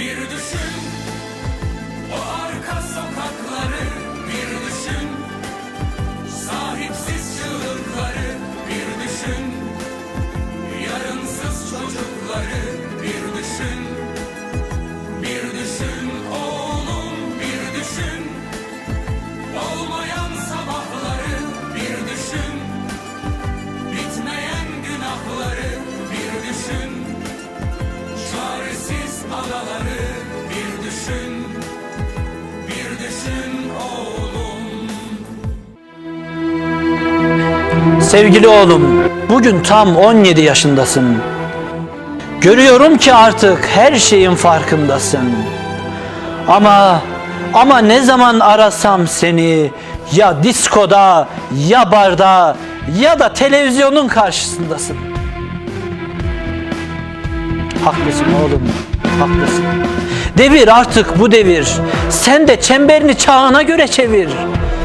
Bir düşün adaları bir düşün bir düşün oğlum Sevgili oğlum, bugün tam 17 yaşındasın. Görüyorum ki artık her şeyin farkındasın. Ama ama ne zaman arasam seni ya diskoda ya barda ya da televizyonun karşısındasın. Haklısın oğlum, haklısın. Devir artık bu devir. Sen de çemberini çağına göre çevir.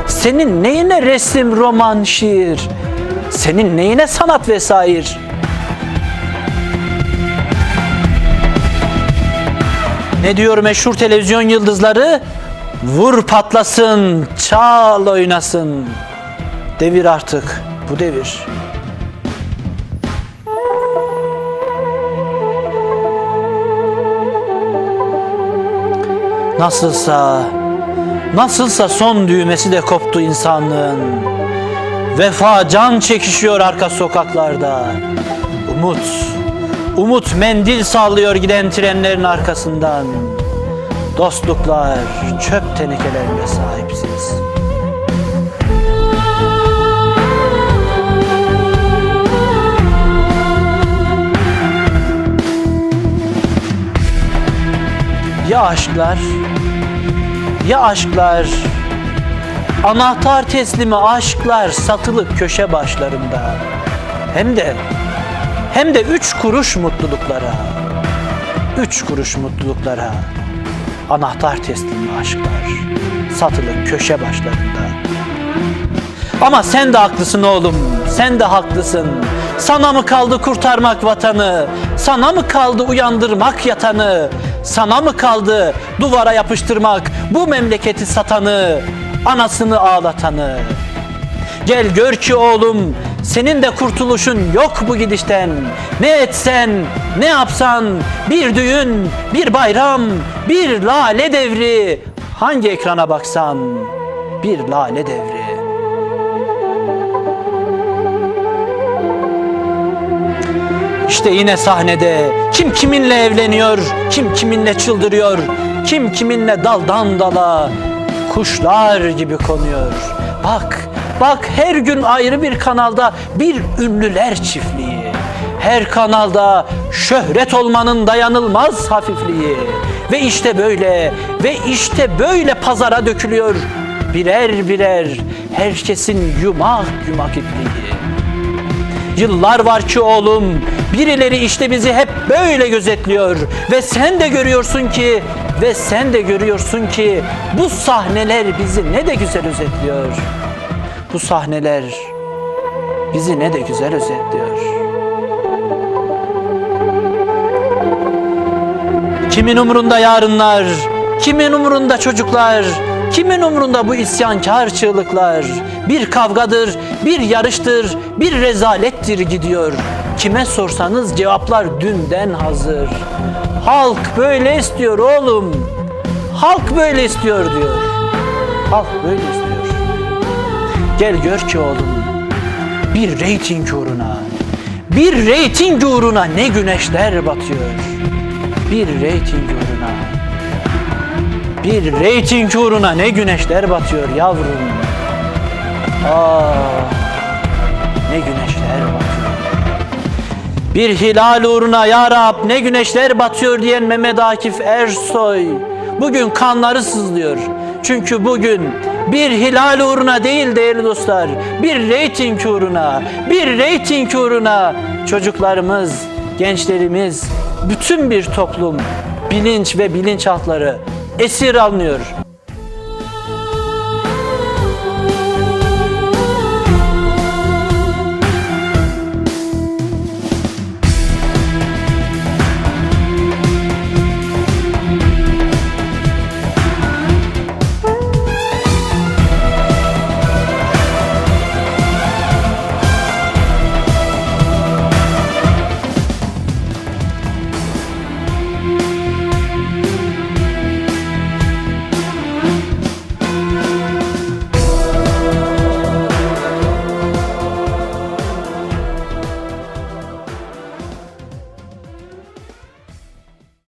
Senin neyine resim, roman, şiir? Senin neyine sanat vesair? Ne diyor meşhur televizyon yıldızları? Vur patlasın, çal oynasın. Devir artık bu devir. Nasılsa, nasılsa son düğmesi de koptu insanlığın. Vefa can çekişiyor arka sokaklarda. Umut, umut mendil sallıyor giden trenlerin arkasından. Dostluklar çöp tenekelerine sahipsiz. Ya aşklar, ya aşklar, anahtar teslimi aşklar satılık köşe başlarında. Hem de, hem de üç kuruş mutluluklara, üç kuruş mutluluklara, anahtar teslimi aşklar, satılık köşe başlarında. Ama sen de haklısın oğlum, sen de haklısın. Sana mı kaldı kurtarmak vatanı? Sana mı kaldı uyandırmak yatanı? Sana mı kaldı duvara yapıştırmak bu memleketi satanı, anasını ağlatanı? Gel gör ki oğlum, senin de kurtuluşun yok bu gidişten. Ne etsen, ne yapsan, bir düğün, bir bayram, bir lale devri. Hangi ekrana baksan, bir lale devri. İşte yine sahnede kim kiminle evleniyor, kim kiminle çıldırıyor, kim kiminle daldan dala kuşlar gibi konuyor. Bak, bak her gün ayrı bir kanalda bir ünlüler çiftliği. Her kanalda şöhret olmanın dayanılmaz hafifliği. Ve işte böyle, ve işte böyle pazara dökülüyor birer birer herkesin yumak yumak ipliği. Yıllar var ki oğlum birileri işte bizi hep böyle gözetliyor ve sen de görüyorsun ki ve sen de görüyorsun ki bu sahneler bizi ne de güzel özetliyor. Bu sahneler bizi ne de güzel özetliyor. Kimin umurunda yarınlar? Kimin umurunda çocuklar? Kimin umurunda bu isyankar çığlıklar? Bir kavgadır, bir yarıştır, bir rezalettir gidiyor. Kime sorsanız cevaplar dünden hazır. Halk böyle istiyor oğlum. Halk böyle istiyor diyor. Halk böyle istiyor. Gel gör ki oğlum. Bir reyting uğruna, bir reyting uğruna ne güneşler batıyor. Bir reyting uğruna, bir reyting uğruna ne güneşler batıyor yavrum. Aa, ne güneşler batıyor. Bir hilal uğruna ya Rab ne güneşler batıyor diyen Mehmet Akif Ersoy bugün kanları sızlıyor. Çünkü bugün bir hilal uğruna değil değerli dostlar, bir reyting uğruna, bir reyting uğruna çocuklarımız, gençlerimiz, bütün bir toplum bilinç ve bilinçaltları esir alınıyor.